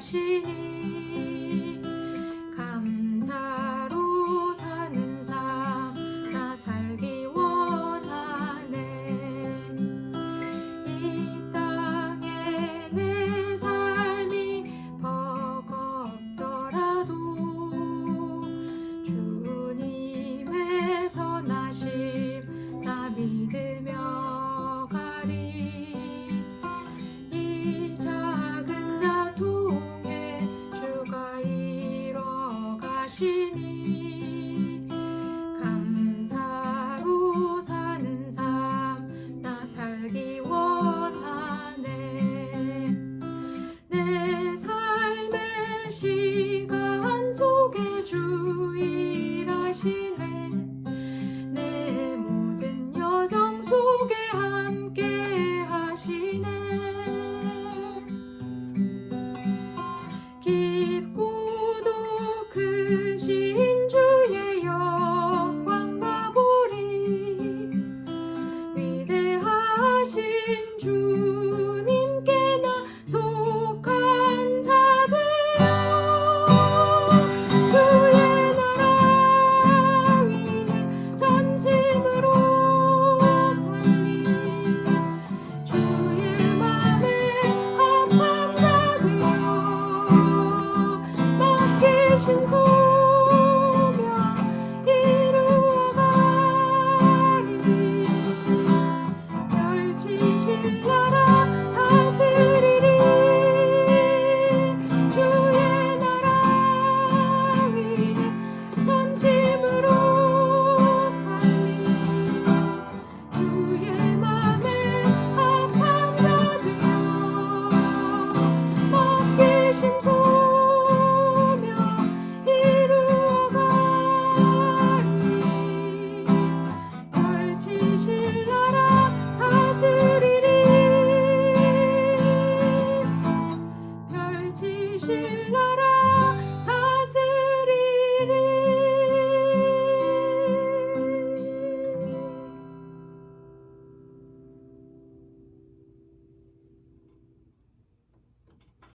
하시니 감사로 사는 삶 나 살기 원하네. 이 땅에 내 삶이 버겁더라도 주님의 선하심 나 믿음 자신이 감사로 사는 삶 나 살기 원하네. 내 삶의 시간 속에 주 일하시네. you.